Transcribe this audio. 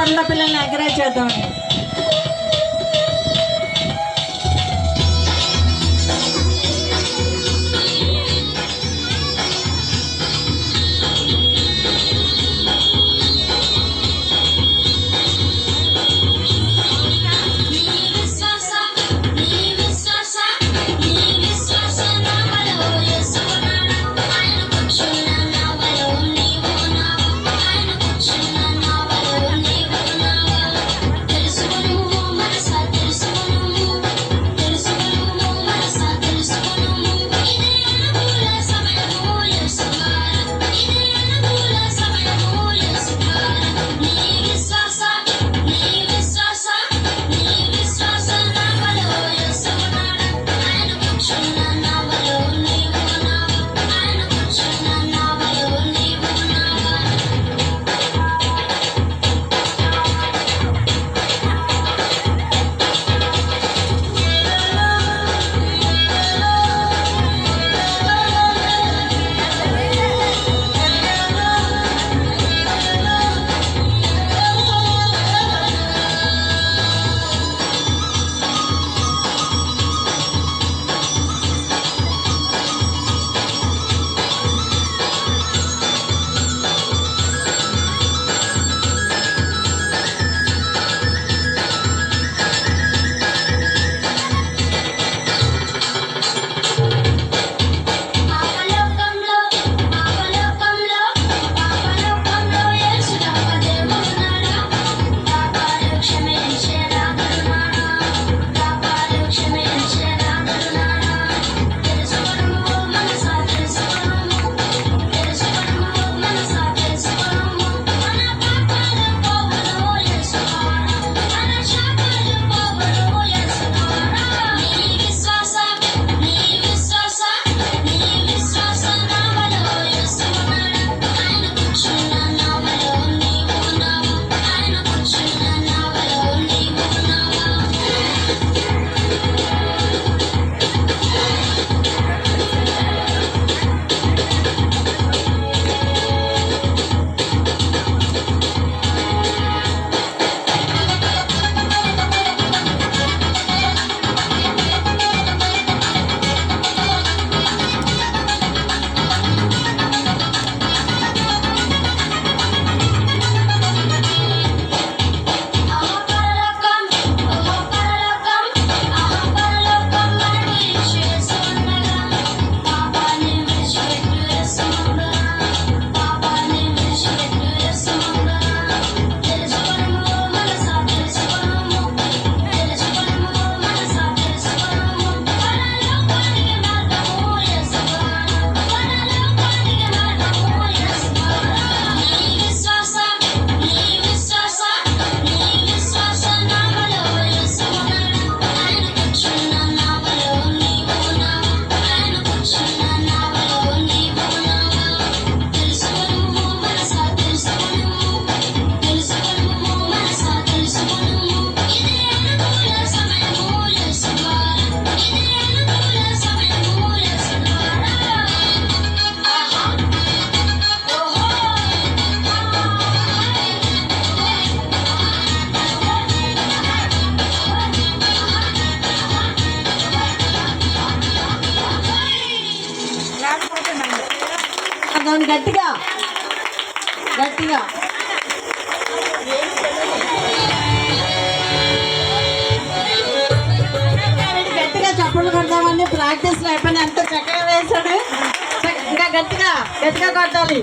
పనుల పిల్లల్ని ఎంకరేజ్ చేద్దామండి. దాన్ని గట్టిగా. గట్టిగా. గట్టిగా చప్పట్లు కొడదామని ప్రాక్టీస్లో అయిపోయినా ఎంత చక్కగా వేశాడు. ఇంకా గట్టిగా గట్టిగా కొట్టాలి.